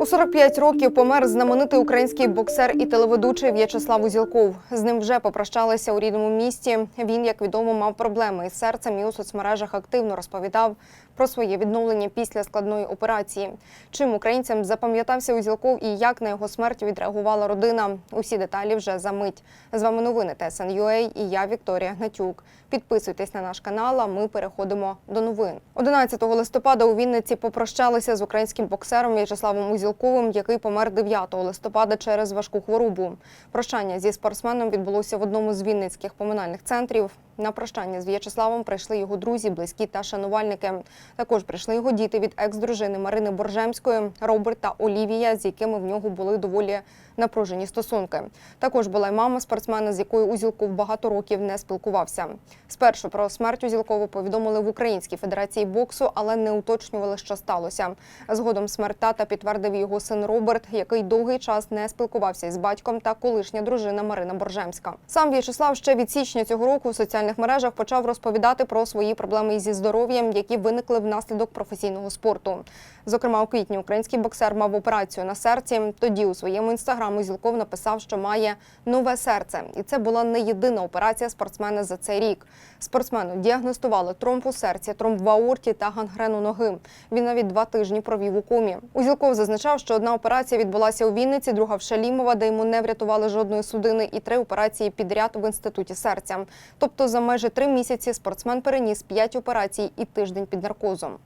У 45 років помер знаменитий український боксер і телеведучий В'ячеслав Узілков. З ним вже попрощалися у рідному місті. Він, як відомо, мав проблеми із серцем і у соцмережах активно розповідав про своє відновлення після складної операції. Чим українцям запам'ятався Узілков і як на його смерть відреагувала родина? Усі деталі вже за мить. З вами новини ТСН.UA і я Вікторія Гнатюк. Підписуйтесь на наш канал. а Ми переходимо до новин. 11 листопада у Вінниці попрощалися з українським боксером В'ячеславом Узілковим, який помер 9 листопада через важку хворобу. Прощання зі спортсменом відбулося в одному з вінницьких поминальних центрів. На прощання з В'ячеславом прийшли його друзі, близькі та шанувальники. Також прийшли його діти від екс-дружини Марини Боржемської, Роберт та Олівія, з якими в нього були доволі напружені стосунки. Також була й мама спортсмена, з якою Узілков багато років не спілкувався. Спершу про смерть Узілкова повідомили в Українській федерації боксу, але не уточнювали, що сталося. Згодом смерть тата підтвердив його син Роберт, який довгий час не спілкувався із батьком та колишня дружина Марина Боржемська. Сам В'ячеслав ще від січня цього року в соціальних мережах почав розповідати про свої проблеми зі здоров'ям, які виникли внаслідок професійного спорту. Зокрема, у квітні український боксер мав операцію на серці. Тоді у своєму інстаграму Зілков написав, що має нове серце, і це була не єдина операція спортсмена за цей рік. Спортсмену діагностували тромб у серці, тромб в аорті та гангрену ноги. Він навіть два тижні провів у комі. Узілков зазначав, що одна операція відбулася у Вінниці, друга в Шалімова, де йому не врятували жодної судини, і три операції підряд в інституті серця. Тобто за майже три місяці спортсмен переніс п'ять операцій і тиждень під наркозом.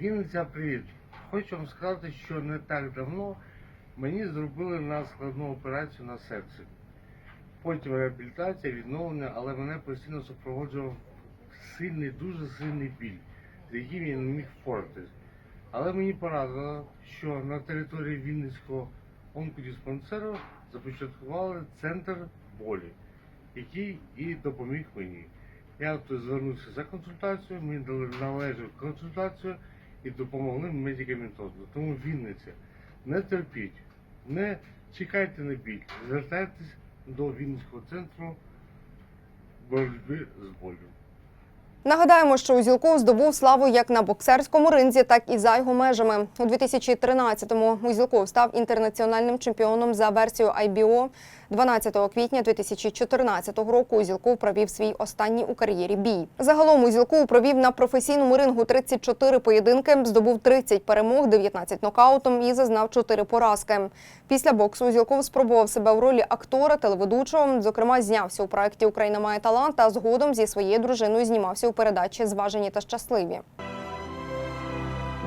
Вінниця, привіт. Хочу вам сказати, що не так давно мені зробили на складну операцію на серці. Потім реабілітація, відновлення, але мене постійно супроводжував сильний, дуже сильний біль, з яким я не міг впоратись. Але мені порадило, що на території Вінницького онкодиспансеру започаткували центр болі, який і допоміг мені. Я тут звернувся за консультацією, мені дали належну консультацію і допомогли медикаментозно. Тому Вінниця, не терпіть, не чекайте на біль, звертайтесь до Вінницького центру боротьби з болю. Нагадаємо, що Узілков здобув славу як на боксерському ринзі, так і за його межами. У 2013-му Узілков став інтернаціональним чемпіоном за версією IBO. 12 квітня 2014 року Узілков провів свій останній у кар'єрі бій. Загалом Узілков провів на професійному рингу 34 поєдинки, здобув 30 перемог, 19 нокаутом і зазнав 4 поразки. Після боксу Узілков спробував себе в ролі актора, телеведучого. Зокрема, знявся у проєкті Україна має талант, а згодом зі своєю дружиною знімався у передачі Зважені та щасливі.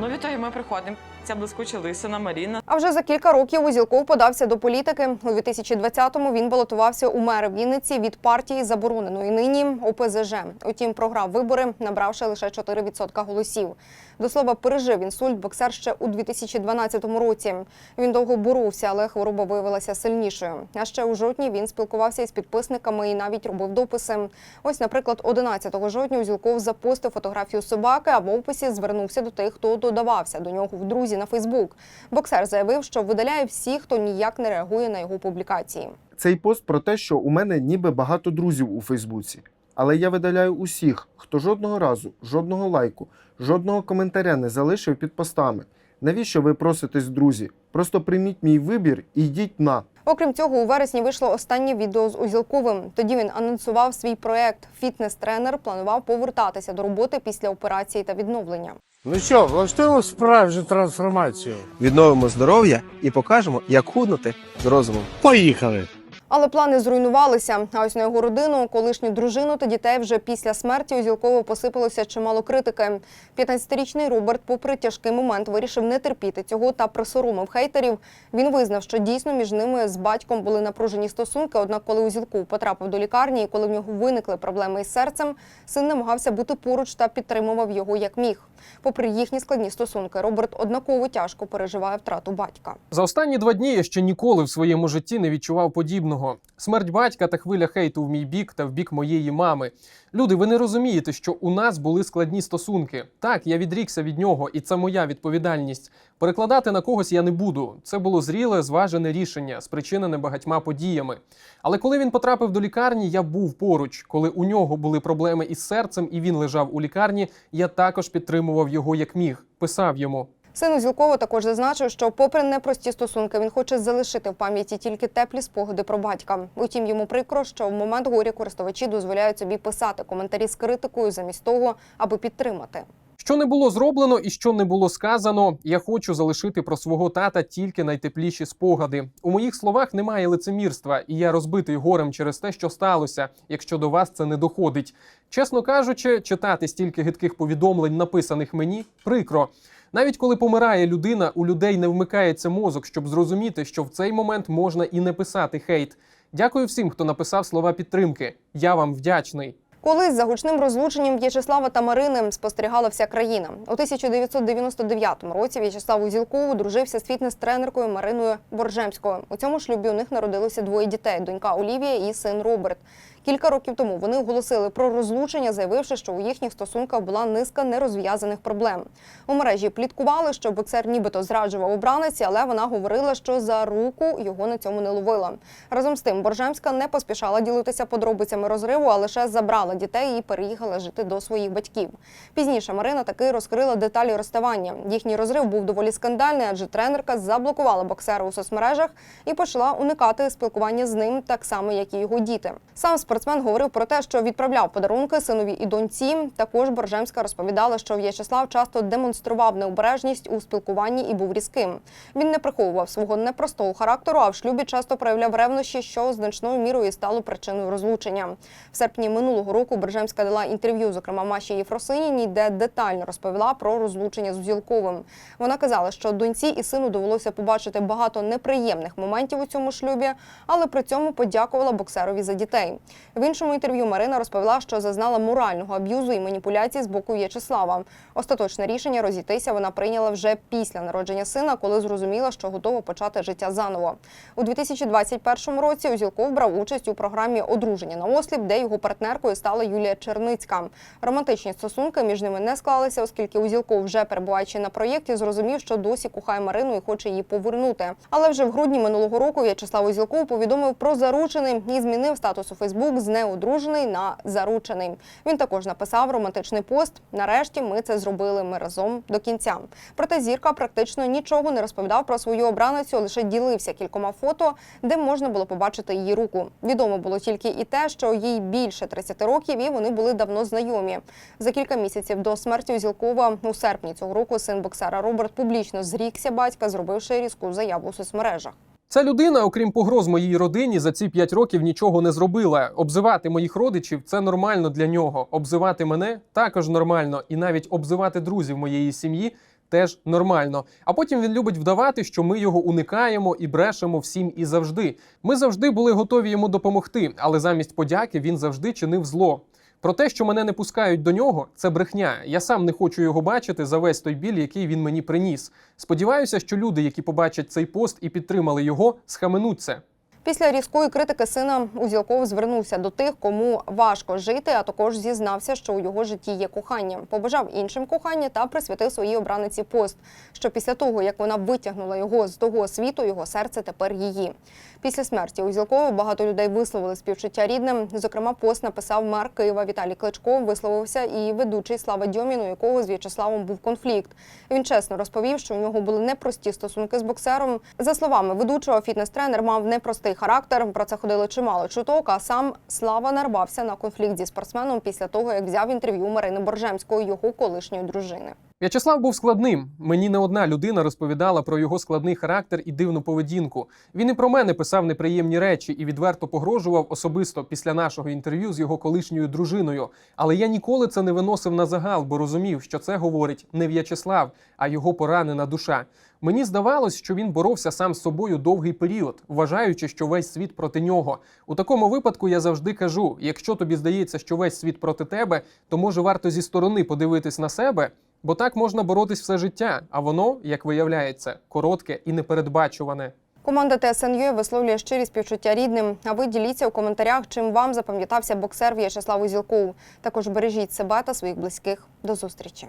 Ну, вітаю, ми приходимо. Ця блискуча лисина Маріна. А вже за кілька років Узілков подався до політики. У 2020-му він балотувався у мери Вінниці від партії забороненої нині ОПЗЖ. Утім, програв вибори, набравши лише 4% голосів. До слова, пережив інсульт боксер ще у 2012 році. Він довго боровся, але хвороба виявилася сильнішою. А ще у жовтні він спілкувався із підписниками і навіть робив дописи. Ось, наприклад, 11 жовтня Узілков запостив фотографію собаки, а в описі звернувся до тих, хто додавався до нього в друзі на Фейсбук. Боксер заявив, що видаляє всіх, хто ніяк не реагує на його публікації. Цей пост про те, що у мене ніби багато друзів у Фейсбуці. Але я видаляю усіх, хто жодного разу, жодного лайку, жодного коментаря не залишив під постами. Навіщо ви проситесь, друзі? Просто прийміть мій вибір і йдіть на. Окрім цього, у вересні вийшло останнє відео з Узілковим. Тоді він анонсував свій проект. Фітнес-тренер планував повертатися до роботи після операції та відновлення. Ну що, влаштуємо справжню трансформацію. відновимо здоров'я і покажемо, як худнути з розумом. Поїхали! Але плани зруйнувалися. А ось на його родину, колишню дружину та дітей вже після смерті Узілкову посипалося чимало критики. 15-річний Роберт, попри тяжкий момент, вирішив не терпіти цього та присоромив хейтерів. Він визнав, що дійсно між ними з батьком були напружені стосунки. Однак, коли Узілков потрапив до лікарні і коли в нього виникли проблеми із серцем, син намагався бути поруч та підтримував його як міг. Попри їхні складні стосунки, Роберт однаково тяжко переживає втрату батька. За останні два дні я ще ніколи в своєму житті не відчував подібного. Смерть батька та хвиля хейту в мій бік та в бік моєї мами. Люди, ви не розумієте, що у нас були складні стосунки. Так, я відрікся від нього, і це моя відповідальність. Перекладати на когось я не буду. Це було зріле, зважене рішення, спричинене багатьма подіями. Але коли він потрапив до лікарні, я був поруч. Коли у нього були проблеми із серцем і він лежав у лікарні, я також підтримував його як міг, писав йому. Син Узілкова також зазначив, що, попри непрості стосунки, він хоче залишити в пам'яті тільки теплі спогади про батька. Утім, йому прикро, що в момент горя користувачі дозволяють собі писати коментарі з критикою замість того, аби підтримати. Що не було зроблено і що не було сказано, я хочу залишити про свого тата тільки найтепліші спогади. У моїх словах немає лицемірства, і я розбитий горем через те, що сталося, якщо до вас це не доходить. Чесно кажучи, читати стільки гидких повідомлень, написаних мені, прикро. Навіть коли помирає людина, у людей не вмикається мозок, щоб зрозуміти, що в цей момент можна і не писати хейт. Дякую всім, хто написав слова підтримки. Я вам вдячний. Колись за гучним розлученням В'ячеслава та Марини спостерігала вся країна. У 1999 році В'ячеслав Узілков одружився з фітнес-тренеркою Мариною Боржемською. У цьому шлюбі у них народилося двоє дітей: донька Олівія і син Роберт. Кілька років тому вони оголосили про розлучення, заявивши, що у їхніх стосунках була низка нерозв'язаних проблем. У мережі пліткували, що боксер нібито зраджував обраниці, але вона говорила, що за руку його на цьому не ловила. Разом з тим, Боржемська не поспішала ділитися подробицями розриву, а лише забрала дітей і переїхала жити до своїх батьків. Пізніше Марина таки розкрила деталі розставання. Їхній розрив був доволі скандальний, адже тренерка заблокувала боксера у соцмережах і почала уникати спілкування з ним, так само як і його діти. Сам спортсмен говорив про те, що відправляв подарунки синові і доньці. Також Боржемська розповідала, що В'ячеслав часто демонстрував необережність у спілкуванні і був різким. Він не приховував свого непростого характеру, а в шлюбі часто проявляв ревнощі, що значною мірою стало причиною розлучення. В серпні минулого року Боржемська дала інтерв'ю, зокрема Маші Єфросиніній, де детально розповіла про розлучення з Узілковим. Вона казала, що доньці і сину довелося побачити багато неприємних моментів у цьому шлюбі, але при цьому подякувала боксерові за дітей. В іншому інтерв'ю Марина розповіла, що зазнала морального аб'юзу і маніпуляцій з боку В'ячеслава. Остаточне рішення розійтися вона прийняла вже після народження сина, коли зрозуміла, що готова почати життя заново. У 2021 році Узілков брав участь у програмі Одруження на осліп, де його партнеркою стала Юлія Черницька. Романтичні стосунки між ними не склалися, оскільки Узілков, вже перебуваючи на проєкті, зрозумів, що досі кохає Марину і хоче її повернути. Але вже в грудні минулого року В'ячеслав Узілков повідомив про заручений і змінив статус у Фейсбук з неодружений на заручений. Він також написав романтичний пост. Нарешті ми це зробили. Ми разом до кінця. Проте зірка практично нічого не розповідав про свою обраницю, лише ділився кількома фото, де можна було побачити її руку. Відомо було тільки і те, що їй більше 30 років, і вони були давно знайомі. За кілька місяців до смерті Узілкова у серпні цього року син боксера Роберт публічно зрікся батька, зробивши різку заяву у соцмережах. Ця людина, окрім погроз моїй родині, за ці п'ять років нічого не зробила. Обзивати моїх родичів це нормально для нього. Обзивати мене також нормально, і навіть обзивати друзів моєї сім'ї. Теж нормально. А потім він любить вдавати, що ми його уникаємо і брешемо всім і завжди. Ми завжди були готові йому допомогти, але замість подяки він завжди чинив зло. Про те, що мене не пускають до нього, це брехня. Я сам не хочу його бачити за весь той біль, який він мені приніс. Сподіваюся, що люди, які побачать цей пост і підтримали його, схаменуться. Після різкої критики сина Узілков звернувся до тих, кому важко жити, а також зізнався, що у його житті є кохання. Побажав іншим кохання та присвятив своїй обраниці пост. Що після того, як вона витягнула його з того світу, його серце тепер її. Після смерті Узілкова багато людей висловили співчуття рідним. Зокрема, пост написав мер Києва Віталій Кличко. Висловився і ведучий Слава Дьомін, у якого з В'ячеславом був конфлікт. Він чесно розповів, що у нього були непрості стосунки з боксером. За словами ведучого, фітнес-тренер мав непростий характер. Про це ходило чимало чуток. А сам Слава нарвався на конфлікт зі спортсменом після того, як взяв інтерв'ю Марини Боржемської, його колишньої дружини. В'ячеслав був складним. Мені не одна людина розповідала про його складний характер і дивну поведінку. Він і про мене писав неприємні речі і відверто погрожував особисто після нашого інтерв'ю з його колишньою дружиною. Але я ніколи це не виносив на загал, бо розумів, що це говорить не В'ячеслав, а його поранена душа. Мені здавалось, що він боровся сам з собою довгий період, вважаючи, що весь світ проти нього. У такому випадку я завжди кажу: якщо тобі здається, що весь світ проти тебе, то може варто зі сторони подивитись на себе. Бо так можна боротись все життя, а воно, як виявляється, коротке і непередбачуване. Команда ТСНЮ висловлює щирі співчуття рідним. А ви діліться у коментарях, чим вам запам'ятався боксер В'ячеслав Узілков. Також бережіть себе та своїх близьких. До зустрічі.